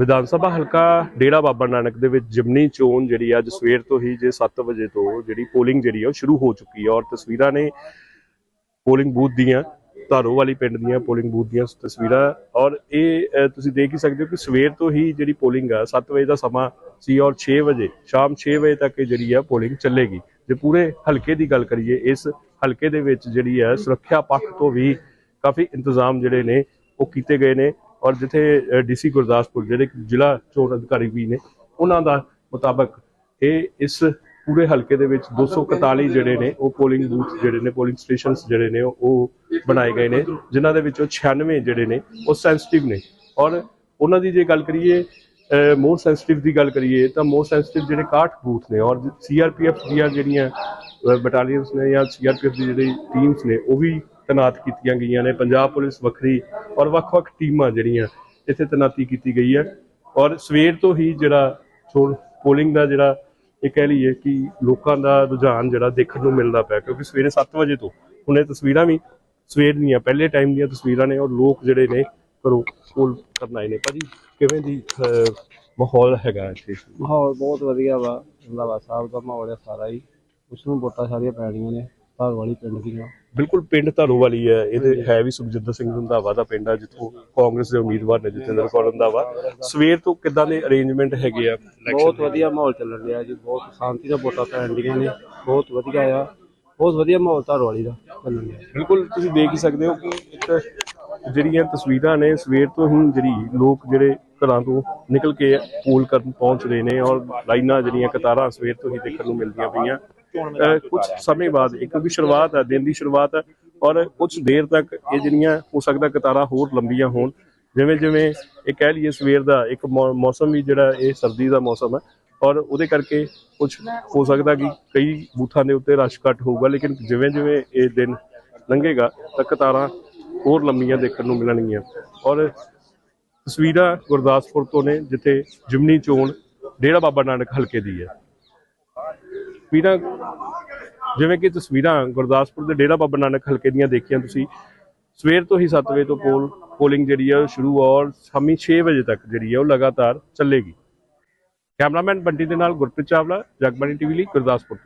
ਵਿਧਾਨ ਸਭਾ ਹਲਕਾ ਡੇਰਾ ਬਾਬਾ ਨਾਨਕ ਦੇ ਵਿੱਚ ਜਿਮਨੀ ਚੋਣ ਜਿਹੜੀ ਆ ਅੱਜ ਸਵੇਰ ਤੋਂ ਹੀ ਜੇ 7 ਵਜੇ ਤੋਂ ਜਿਹੜੀ ਪੋਲਿੰਗ ਜਿਹੜੀ ਆ ਉਹ ਸ਼ੁਰੂ ਹੋ ਚੁੱਕੀ ਹੈ ਔਰ ਤਸਵੀਰਾਂ ਨੇ ਪੋਲਿੰਗ ਬੂਥ ਦੀਆਂ ਧਾਰੋ ਵਾਲੀ ਪਿੰਡ ਦੀਆਂ ਪੋਲਿੰਗ ਬੂਥ ਦੀਆਂ ਤਸਵੀਰਾਂ ਔਰ ਇਹ ਤੁਸੀਂ ਦੇਖ ਹੀ ਸਕਦੇ ਹੋ ਕਿ ਸਵੇਰ ਤੋਂ ਹੀ ਜਿਹੜੀ ਪੋਲਿੰਗ ਆ 7 ਵਜੇ ਦਾ ਸਮਾਂ ਸੀ ਔਰ 6 ਵਜੇ, ਸ਼ਾਮ 6 ਵਜੇ ਤੱਕ ਇਹ ਜਿਹੜੀ ਆ ਪੋਲਿੰਗ ਚੱਲੇਗੀ। ਜੇ ਪੂਰੇ ਹਲਕੇ ਦੀ ਗੱਲ ਕਰੀਏ, ਇਸ ਹਲਕੇ ਦੇ ਵਿੱਚ ਜਿਹੜੀ ਹੈ ਸੁਰੱਖਿਆ ਪੱਖ ਤੋਂ ਵੀ ਕਾਫੀ ਇੰਤਜ਼ਾਮ ਜਿਹੜੇ ਨੇ ਉਹ ਕੀਤੇ ਗਏ ਨੇ ਔਰ ਜਿੱਥੇ ਡੀਸੀ ਗੁਰਦਾਸਪੁਰ, ਜਿਹੜੇ ਜ਼ਿਲ੍ਹਾ ਚੋਣ ਅਧਿਕਾਰੀ ਵੀ ਨੇ, ਉਹਨਾਂ ਦਾ ਮੁਤਾਬਕ ਇਹ ਇਸ ਪੂਰੇ ਹਲਕੇ ਦੇ ਵਿੱਚ 241 ਜਿਹੜੇ ਨੇ, ਉਹ ਪੋਲਿੰਗ ਬੂਥ ਜਿਹੜੇ ਨੇ ਪੋਲਿੰਗ ਸਟੇਸ਼ਨਸ ਜਿਹੜੇ ਨੇ, ਉਹ ਉਹ ਬਣਾਏ ਗਏ ਨੇ, ਜਿਨ੍ਹਾਂ ਦੇ ਵਿੱਚੋਂ 96 ਜਿਹੜੇ ਨੇ, ਉਹ ਸੈਂਸਿਟਿਵ ਨੇ। ਔਰ ਉਹਨਾਂ ਦੀ ਜੇ ਗੱਲ ਕਰੀਏ ਮੋਰ ਸੈਂਸਿਟਿਵ ਦੀ ਗੱਲ ਕਰੀਏ, ਤਾਂ ਮੋਰ ਸੈਂਸਿਟਿਵ ਜਿਹੜੇ 61 ਬੂਥ ਨੇ, ਔਰ ਸੀਆਰਪੀਐਫ ਦੀਆਂ ਜਿਹੜੀਆਂ ਬਟਾਲੀਅਨਸ ਨੇ ਜਾਂ ਸੀਆਰਪੀਐਫ ਦੀ ਜਿਹੜੀ ਟੀਮਸ ਨੇ, ਉਹ ਵੀ ਤੈਨਾਤ ਕੀਤੀਆਂ ਗਈਆਂ ਨੇ। ਪੰਜਾਬ ਪੁਲਿਸ ਵੱਖਰੀ ਔਰ ਵੱਖ-ਵੱਖ ਟੀਮਾਂ ਜਿਹੜੀਆਂ ਇੱਥੇ ਤੈਨਾਤੀ ਕੀਤੀ ਗਈ ਹੈ। ਔਰ ਸਵੇਰ ਤੋਂ ਹੀ ਜਿਹੜਾ ਪੋਲਿੰਗ ਦਾ ਜਿਹੜਾ ਇਹ ਕਹਿ ਲਈਏ ਕਿ ਲੋਕਾਂ ਦਾ ਰੁਝਾਨ ਜਿਹੜਾ ਦੇਖਣ ਨੂੰ ਮਿਲਦਾ ਪਿਆ, ਕਿਉਂਕਿ ਸਵੇਰੇ 7 ਵਜੇ ਤੋਂ ਹੁਣ ਇਹ ਤਸਵੀਰਾਂ ਵੀ ਸਵੇਰ ਦੀਆਂ, ਪਹਿਲੇ ਟਾਈਮ ਦੀਆਂ ਤਸਵੀਰਾਂ ਨੇ ਔਰ ਲੋਕ ਜਿਹੜੇ ਨੇ ਘਰੋਂ ਪੋਲ ਕਰਨ ਆਏ ਨੇ। ਭਾਜੀ, ਕਿਵੇਂ ਦੀ ਮਾਹੌਲ ਹੈਗਾ ਇੱਥੇ? ਮਾਹੌਲ ਬਹੁਤ ਵਧੀਆ ਵਾ ਰੰਧਾਵਾ ਸਾਹਿਬ ਦਾ ਮਾਹੌਲ ਹੈ ਸਾਰਾ ਹੀ। ਉਸ ਨੂੰ ਵੋਟਾਂ ਸਾਰੀਆਂ ਪੈਣੀਆਂ ਨੇ। ਧਾਰ ਵਾਲੀ ਪਿੰਡ ਦੀਆਂ ਬਿਲਕੁਲ ਪਿੰਡ ਧਰੋ ਵਾਲੀ ਹੈ। ਇਹਦੇ ਹੈ ਵੀ ਸੁਖਜਿੰਦਰ ਸਿੰਘ ਰੰਧਾਵਾ ਦਾ ਪਿੰਡ ਆ ਜਿੱਥੋਂ ਕਾਂਗਰਸ ਦੇ ਉਮੀਦਵਾਰ ਨੇ ਜਤਿੰਦਰ ਕੌਰ ਰੰਧਾਵਾ। ਸਵੇਰ ਤੋਂ ਕਿੱਦਾਂ ਦੇ ਅਰੇਂਜਮੈਂਟ ਹੈਗੇ ਆ? ਬਹੁਤ ਦੇ? ਵਧੀਆ ਮਾਹੌਲ ਚੱਲਣ ਰਿਹਾ ਜੀ ਬਹੁਤ ਸ਼ਾਂਤੀ ਨਾਲ ਵੋਟਾਂ ਪੈਣ ਡੀਆਂ ਨੇ ਬਹੁਤ ਵਧੀਆ ਆ ਬਹੁਤ ਵਧੀਆ ਮਾਹੌਲ ਧਾਰ ਵਾਲੀ ਦਾ ਚੱਲਣ ਰਿਹਾ ਬਿਲਕੁਲ ਤੁਸੀਂ ਦੇਖ ਹੀ ਸਕਦੇ ਹੋ ਕਿ ਇੱਕ ਜਿਹੜੀਆਂ ਤਸਵੀਰਾਂ ਨੇ ਸਵੇਰ ਤੋਂ ਹੀ ਜਿਹੜੀ ਲੋਕ ਜਿਹੜੇ ਘਰਾਂ ਤੋਂ ਨਿਕਲ ਕੇ ਪੋਲ ਕਰਨ ਪਹੁੰਚ ਰਹੇ ਨੇ ਔਰ ਲਾਈਨਾਂ ਜਿਹੜੀਆਂ ਕਤਾਰਾਂ ਸਵੇਰ ਤੋਂ ਹੀ ਦੇਖਣ ਨੂੰ ਮਿਲਦੀਆਂ ਪਈਆਂ। ਕੁਝ ਸਮੇਂ ਬਾਅਦ ਇੱਕ ਵੀ ਸ਼ੁਰੂਆਤ ਹੈ ਦਿਨ ਦੀ ਸ਼ੁਰੂਆਤ ਹੈ ਔਰ ਕੁਝ ਦੇਰ ਤੱਕ ਇਹ ਜਿਹੜੀਆਂ ਹੋ ਸਕਦਾ ਕਤਾਰਾਂ ਹੋਰ ਲੰਬੀਆਂ ਹੋਣ ਜਿਵੇਂ ਜਿਵੇਂ ਇਹ ਕਹਿ ਲਈਏ ਸਵੇਰ ਦਾ ਇੱਕ ਮੌਸਮ ਵੀ ਜਿਹੜਾ ਇਹ ਸਰਦੀ ਦਾ ਮੌਸਮ ਹੈ ਔਰ ਉਹਦੇ ਕਰਕੇ ਕੁਝ ਹੋ ਸਕਦਾ ਕਿ ਕਈ ਬੂਥਾਂ ਦੇ ਉੱਤੇ ਰਸ਼ ਘੱਟ ਹੋਊਗਾ ਲੇਕਿਨ ਜਿਵੇਂ ਜਿਵੇਂ ਇਹ ਦਿਨ ਲੰਘੇਗਾ ਤਾਂ ਕਤਾਰਾਂ ਹੋਰ ਲੰਮੀਆਂ ਦੇਖਣ ਨੂੰ ਮਿਲਣਗੀਆਂ। ਔਰ ਤਸਵੀਰਾਂ ਗੁਰਦਾਸਪੁਰ ਤੋਂ ਨੇ ਜਿੱਥੇ ਜਿਮਨੀ ਚੋਣ ਡੇਰਾ ਬਾਬਾ ਨਾਨਕ ਹਲਕੇ ਦੀ ਹੈ। ਤਸਵੀਰਾਂ, ਜਿਵੇਂ ਕਿ ਤਸਵੀਰਾਂ ਗੁਰਦਾਸਪੁਰ ਦੇ ਡੇਰਾ ਬਾਬਾ ਨਾਨਕ ਹਲਕੇ ਦੀਆਂ ਦੇਖੀਆਂ ਤੁਸੀਂ, ਸਵੇਰ ਤੋਂ ਹੀ 7 ਵਜੇ ਤੋਂ ਪੋਲ, ਪੋਲਿੰਗ ਜਿਹੜੀ ਹੈ ਉਹ ਸ਼ੁਰੂ ਔਰ ਸ਼ਾਮੀ 6 ਵਜੇ ਤੱਕ ਜਿਹੜੀ ਹੈ ਉਹ ਲਗਾਤਾਰ ਚੱਲੇਗੀ। ਕੈਮਰਾਮੈਨ ਬੰਟੀ ਦੇ ਨਾਲ ਗੁਰਪ੍ਰੀਤ ਚਾਵਲਾ, ਜਗਬਾਣੀ ਟੀਵੀ ਲਈ ਗੁਰਦਾਸਪੁਰ।